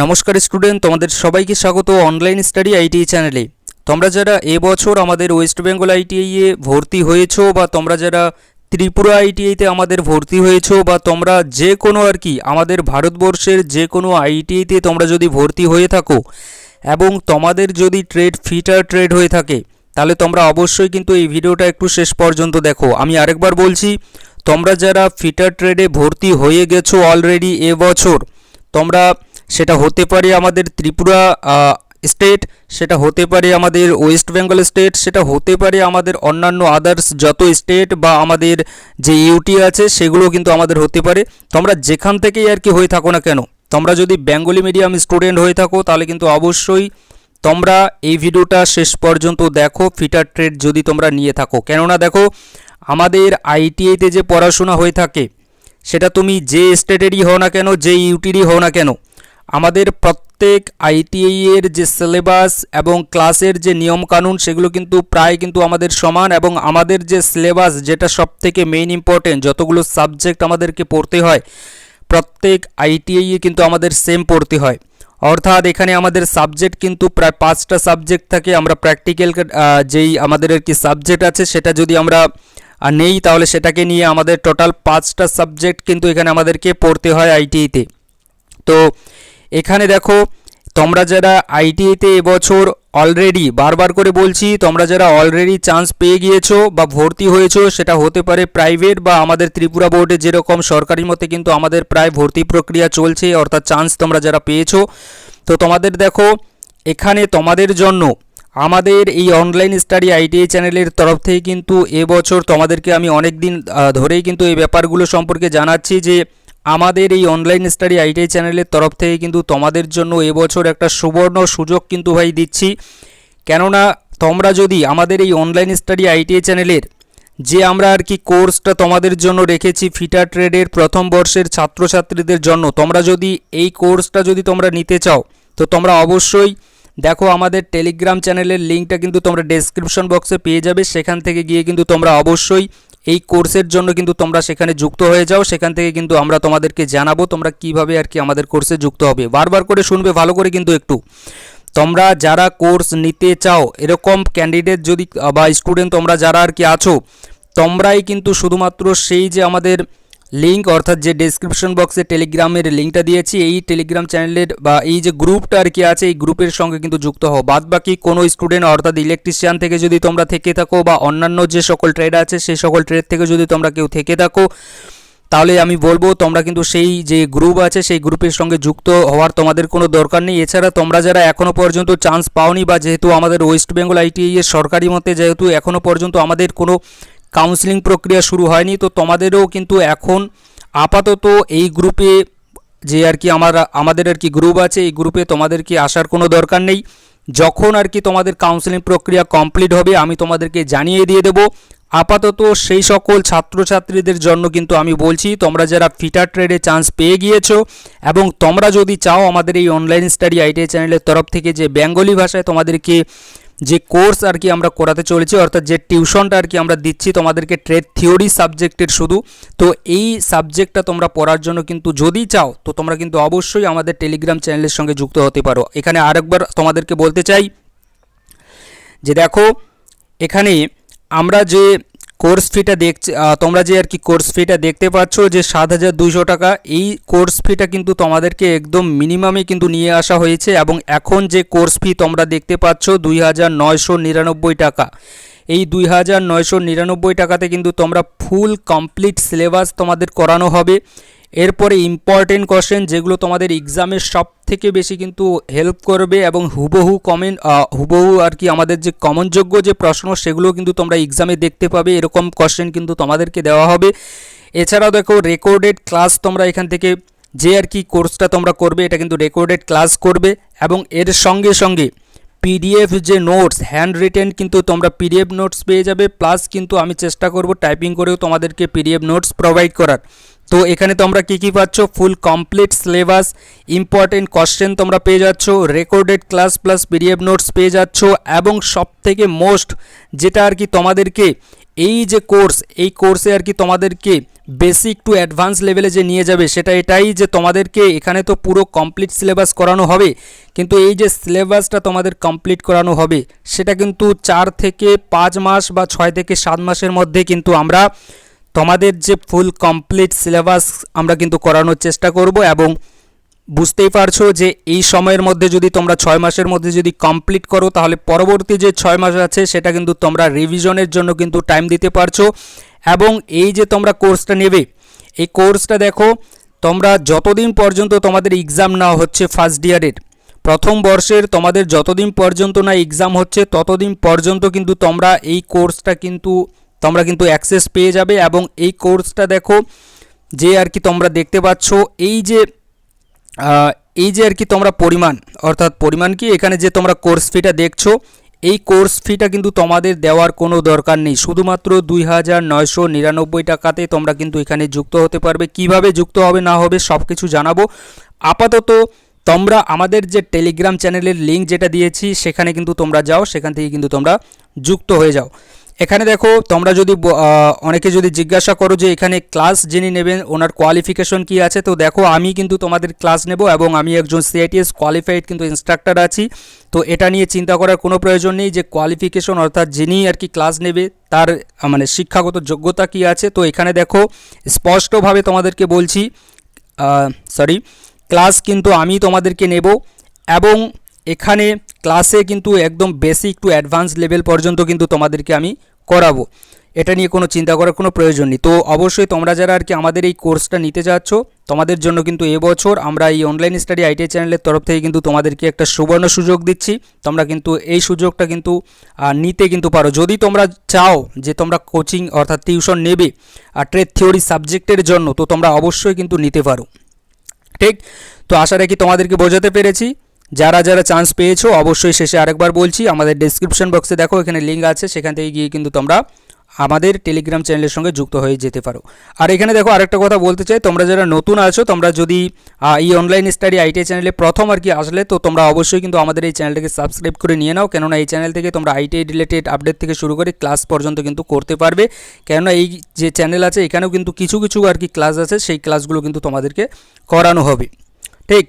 নমস্কার স্টুডেন্ট, তোমাদের সবাইকে স্বাগত অনলাইন স্টাডি আইটিআই চ্যানেলে তোমরা যারা এবছর আমাদের ওয়েস্ট বেঙ্গল আইটিআইয়ে ভর্তি হয়েছো বা তোমরা যারা ত্রিপুরা আইটিআইতে আমাদের ভর্তি হয়েছো বা তোমরা যে কোনো আর কি আমাদের ভারতবর্ষের যে কোনো আইটিআইতে তোমরা যদি ভর্তি হয়ে থাকো এবং তোমাদের যদি ট্রেড ফিটার ট্রেড হয়ে থাকে, তাহলে তোমরা অবশ্যই কিন্তু এই ভিডিওটা একটু শেষ পর্যন্ত দেখো। আমি আরেকবার বলছি, তোমরা যারা ফিটার ট্রেডে ভর্তি হয়ে গেছো অলরেডি এবছর তোমরা সেটা হতে পারে আমাদের ত্রিপুরা স্টেট সেটা হতে পারে আমাদের ওয়েস্ট বেঙ্গল স্টেট সেটা হতে পারে আমাদের অন্যান্য আদার্স যত স্টেট বা আমাদের যে ইউটি আছে সেগুলো কিন্তু আমাদের হতে পারে। তোমরা যেখান থেকেই আর কি হয়ে থাকো না কেন, তোমরা যদি বেঙ্গলি মিডিয়াম স্টুডেন্ট হয়ে থাকো তাহলে কিন্তু অবশ্যই তোমরা এই ভিডিওটা শেষ পর্যন্ত দেখো ফিটার ট্রেড যদি তোমরা নিয়ে থাকো। কেননা দেখো, আমাদের আইটিআইতে যে পড়াশোনা হয়ে থাকে, সেটা তুমি যে স্টেটেরই হও না কেন, যে ইউটিরই হও না কেন আমাদের প্রত্যেক আইটিআই এর যে সিলেবাস এবং ক্লাসের যে নিয়মকানুন, সেগুলো কিন্তু প্রায় কিন্তু আমাদের সমান এবং আমাদের যে সিলেবাস, যেটা সব থেকে মেইন ইম্পর্টেন্ট যতগুলো সাবজেক্ট আমাদেরকে পড়তে হয়, প্রত্যেক আইটিআই কিন্তু আমাদের সেম পড়তে হয়। অর্থাৎ এখানে আমাদের সাবজেক্ট কিন্তু প্রায় পাঁচটা সাবজেক্ট থাকে। আমরা প্র্যাকটিক্যাল যেই আমাদের আর কি সাবজেক্ট আছে, সেটা যদি আমরা নেই, তাহলে সেটাকে নিয়ে আমাদের টোটাল পাঁচটা সাবজেক্ট কিন্তু এখানে আমাদেরকে পড়তে হয় আইটিআইতে তো এখানে দেখো, তোমরা যারা আইটিআইতে এবছর অলরেডি বারবার করে বলছি, তোমরা যারা অলরেডি চান্স পেয়ে গিয়েছো বা ভর্তি হয়েছো, সেটা হতে পারে প্রাইভেট বা আমাদের ত্রিপুরা বোর্ডে যেরকম সরকারি মতে কিন্তু আমাদের প্রায় ভর্তি প্রক্রিয়া চলছে, অর্থাৎ চান্স তোমরা যারা পেয়েছ। তো তোমাদের দেখো, এখানে তোমাদের জন্য আমাদের এই অনলাইন স্টাডি আইটিআই চ্যানেলের তরফ থেকে কিন্তু এবছর তোমাদেরকে আমি অনেক দিন ধরেই কিন্তু এই ব্যাপারগুলো সম্পর্কে জানাচ্ছি যে আমাদের এই অনলাইন স্টাডি আইটিআই চ্যানেলের তরফ থেকে কিন্তু তোমাদের জন্য এবছর একটা সুবর্ণ সুযোগ কিন্তু ভাই দিচ্ছি। কেননা তোমরা যদি আমাদের এই অনলাইন স্টাডি আইটিআই চ্যানেলের যে আমরা আর কি কোর্সটা তোমাদের জন্য রেখেছি ফিটার ট্রেডের প্রথম বর্ষের ছাত্রছাত্রীদের জন্য, তোমরা যদি এই কোর্সটা যদি তোমরা নিতে চাও, তো তোমরা অবশ্যই দেখো আমাদের টেলিগ্রাম চ্যানেলের লিঙ্কটা কিন্তু তোমরা ডেসক্রিপশন বক্সে পেয়ে যাবে। সেখান থেকে গিয়ে কিন্তু তোমরা অবশ্যই এই কোর্সের জন্য কিন্তু তোমরা সেখানে যুক্ত হয়ে যাও। সেখান থেকে কিন্তু আমরা তোমাদেরকে জানাব তোমরা কীভাবে আর কি আমাদের কোর্সে যুক্ত হবে। বারবার করে শুনবে, ভালো করে কিন্তু একটু। তোমরা যারা কোর্স নিতে চাও, এরকম ক্যান্ডিডেট যদি, বা স্টুডেন্ট তোমরা যারা আর কি আছো, তোমরাই কিন্তু শুধুমাত্র সেই যে আমাদের লিঙ্ক অর্থাৎ যে ডেসক্রিপশন বক্সে টেলিগ্রামের লিঙ্কটা দিয়েছি, এই টেলিগ্রাম চ্যানেলের বা এই যে গ্রুপটা আর কি আছে, এই গ্রুপের সঙ্গে কিন্তু যুক্ত হও। বাদ বাকি কোনো স্টুডেন্ট অর্থাৎ ইলেকট্রিশিয়ান থেকে যদি তোমরা থেকে থাকো বা অন্যান্য যে সকল ট্রেড আছে সেই সকল ট্রেড থেকে যদি তোমরা কেউ থেকে থাকো, তাহলে আমি বলব তোমরা কিন্তু সেই যে গ্রুপ আছে, সেই গ্রুপের সঙ্গে যুক্ত হওয়ার তোমাদের কোনো দরকার নেই। এছাড়া তোমরা যারা এখনও পর্যন্ত চান্স পাওনি বা যেহেতু আমাদের ওয়েস্ট বেঙ্গল আইটিআই এর সরকারি মতে, যেহেতু এখনও পর্যন্ত আমাদের কোনো কাউন্সিলিং প্রক্রিয়া শুরু হয়নি, তো তোমাদেরও কিন্তু এখন আপাতত এই গ্রুপে যে আর কি আমার, আমাদের আর কি গ্রুপ আছে, এই গ্রুপে তোমাদেরকে আসার কোনো দরকার নেই। যখন আর কি তোমাদের কাউন্সিলিং প্রক্রিয়া কমপ্লিট হবে, আমি তোমাদেরকে জানিয়ে দিয়ে দেবো। আপাতত সেই সকল ছাত্রছাত্রীদের জন্য কিন্তু আমি বলছি, তোমরা যারা ফিটার ট্রেডে চান্স পেয়ে গিয়েছো, এবং তোমরা যদি চাও আমাদের এই অনলাইন স্টাডি আইটিআই চ্যানেলের তরফ থেকে যে বেঙ্গলি ভাষায় তোমাদেরকে যে কোর্স আর কি আমরা করাতে চলেছি, অর্থাৎ যে টিউশনটা আর কি আমরা দিচ্ছি তোমাদেরকে ট্রেড থিওরি সাবজেক্টের শুধু, তো এই সাবজেক্টটা তোমরা পড়ার জন্য কিন্তু যদি চাও, তো তোমরা কিন্তু অবশ্যই আমাদের টেলিগ্রাম চ্যানেলের সঙ্গে যুক্ত হতে পারো। এখানে আরেকবার তোমাদেরকে বলতে চাই যে দেখো, এখানে আমরা যে কোর্স ফিটা দেখছে তোমরা যে আর কি কোর্স ফিটা দেখতে পাচ্ছ যে সাত হাজার দুইশো টাকা, এই কোর্স ফিটা কিন্তু তোমাদেরকে একদম মিনিমামে কিন্তু নিয়ে আসা হয়েছে এবং এখন যে কোর্স ফি তোমরা দেখতে পাচ্ছ দুই হাজার নয়শো নিরানব্বই টাকা। এই দুই হাজার নয়শো নিরানব্বই টাকাতে কিন্তু তোমরা ফুল কমপ্লিট সিলেবাস তোমাদের করানো হবে। এরপরে ইম্পর্টেন্ট কোশ্চেন যেগুলো তোমাদের এক্সামের সব থেকে বেশি কিন্তু হেল্প করবে এবং হুবহু কমেন্ট হুবহু আর কি আমাদের যে কমনযোগ্য যে প্রশ্ন সেগুলো কিন্তু তোমরা এক্সামে দেখতে পাবে। এরকম কোশ্চেন কিন্তু তোমাদেরকে দেওয়া হবে। এছাড়াও দেখো রেকর্ডেড ক্লাস তোমরা এখান থেকে যে আর কি কোর্সটা তোমরা করবে, এটা কিন্তু রেকর্ডেড ক্লাস করবে এবং এর সঙ্গে সঙ্গে পিডিএফ যে নোটস হ্যান্ড রিটেন কিন্তু তোমরা পিডিএফ নোটস পেয়ে যাবে। প্লাস কিন্তু আমি চেষ্টা করব টাইপিং করেও তোমাদেরকে পিডিএফ নোটস প্রোভাইড করার। তো এখানে তোমরা কী কী পাচ্ছ? Full complete syllabus important question তোমরা পেয়ে যাচ্ছ recorded class plus PDF notes পেয়ে যাচ্ছ, এবং সব থেকে মোস্ট যেটা আর কি তোমাদেরকে এই যে কোর্স এই কোর্সে আর কি তোমাদেরকে বেসিক টু অ্যাডভান্স লেভেলে যে নিয়ে যাবে, সেটা এটাই যে তোমাদেরকে এখানে তো পুরো কমপ্লিট সিলেবাস করানো হবে, কিন্তু এই যে সিলেবাসটা তোমাদের কমপ্লিট করানো হবে, সেটা কিন্তু চার থেকে পাঁচ মাস বা ছয় থেকে সাত মাসের মধ্যে কিন্তু আমরা তোমাদের যে ফুল কমপ্লিট সিলেবাস আমরা কিন্তু করানোর চেষ্টা করব এবং বুঝতেই পারছ যে এই সময়ের মধ্যে যদি তোমরা ছয় মাসের মধ্যে যদি কমপ্লিট করো, তাহলে পরবর্তী যে ছয় মাস আছে সেটা কিন্তু তোমরা রিভিশনের জন্য কিন্তু টাইম দিতে পারছ। এবং এই যে তোমরা কোর্সটা নেবে, এই কোর্সটা দেখো, তোমরা যতদিন পর্যন্ত তোমাদের এক্সাম না হচ্ছে ফার্স্ট ইয়ারের প্রথম বর্ষের তোমাদের যতদিন পর্যন্ত না এক্সাম হচ্ছে, ততদিন পর্যন্ত কিন্তু তোমরা এই কোর্সটা কিন্তু তোমরা কিন্তু অ্যাক্সেস পেয়ে যাবে এবং এই কোর্সটা দেখো যে আর কি তোমরা দেখতে পাচ্ছ, এই যে এই যে আর কি তোমরা পরিমাণ, অর্থাৎ পরিমাণ কি? এখানে যে তোমরা কোর্স ফিটা দেখছ, এই কোর্স ফিটা কিন্তু তোমাদের দেওয়ার কোনো দরকার নেই। শুধুমাত্র দুই হাজার নয়শো নিরানব্বই টাকাতে তোমরা কিন্তু এখানে যুক্ত হতে পারবে। কীভাবে যুক্ত হবে, না হবে সব কিছু জানাব। আপাতত তোমরা আমাদের যে টেলিগ্রাম চ্যানেলের লিঙ্ক যেটা দিয়েছি, সেখানে কিন্তু তোমরা যাও, সেখান থেকে কিন্তু তোমরা যুক্ত হয়ে যাও। এখানে দেখো, তোমরা যদি অনেকে যদি জিজ্ঞাসা করো যে এখানে ক্লাস যিনি নেবেন, ওনার কোয়ালিফিকেশন কি আছে, তো দেখো, আমি কিন্তু তোমাদের ক্লাস নেব এবং আমি একজন সিআইটিএস কোয়ালিফাইড কিন্তু ইনস্ট্রাক্টর আছি। তো এটা নিয়ে চিন্তা করার কোনো প্রয়োজন নেই যে কোয়ালিফিকেশন অর্থাৎ যিনি আর কি ক্লাস নেবে, তার মানে শিক্ষাগত যোগ্যতা কি আছে। তো এখানে দেখো, স্পষ্টভাবে তোমাদেরকে বলছি সরি ক্লাস কিন্তু আমি তোমাদেরকে নেব এবং এখানে ক্লাসে কিন্তু একদম বেসিক টু অ্যাডভান্স লেভেল পর্যন্ত কিন্তু তোমাদেরকে আমি করাবো। এটা নিয়ে কোনো চিন্তা করার কোনো প্রয়োজন নেই। তো অবশ্যই তোমরা যারা আর কি আমাদের এই কোর্সটা নিতে যাচ্ছ, তোমাদের জন্য কিন্তু এবছর আমরা এই অনলাইন স্টাডি আইটি চ্যানেলের তরফ থেকে কিন্তু তোমাদেরকে একটা সুবর্ণ সুযোগ দিচ্ছি। তোমরা কিন্তু এই সুযোগটা কিন্তু নিতে কিন্তু পারো। যদি তোমরা চাও যে তোমরা কোচিং অর্থাৎ টিউশন নেবে, আর ট্রেড থিওরি সাবজেক্টের জন্য, তো তোমরা অবশ্যই কিন্তু নিতে পারো। ঠিক? তো আশা রাখি তোমাদেরকে বোঝাতে পেরেছি। যারা যারা চান্স পেয়েছ, অবশ্যই শেষে আরেকবার বলছি, আমাদের ডেসক্রিপশন বক্সে দেখো, এখানে লিঙ্ক আছে, সেখান থেকে গিয়ে কিন্তু তোমরা আমাদের টেলিগ্রাম চ্যানেলের সঙ্গে যুক্ত হয়ে যেতে পারো। আর এখানে দেখো আরেকটা কথা বলতে চাই, তোমরা যারা নতুন আছো, তোমরা যদি এই অনলাইন স্টাডি আইটিআই চ্যানেলে প্রথম আর কি আসলে, তো তোমরা অবশ্যই কিন্তু আমাদের এই চ্যানেলটাকে সাবস্ক্রাইব করে নিয়ে নাও, কেননা এই চ্যানেল থেকে তোমরা আইটিআই রিলেটেড আপডেট থেকে শুরু করে ক্লাস পর্যন্ত কিন্তু করতে পারবে। কেননা এই যে চ্যানেল আছে, এখানেও কিন্তু কিছু কিছু আর কি ক্লাস আছে, সেই ক্লাসগুলো কিন্তু তোমাদেরকে করানো হবে। ঠিক?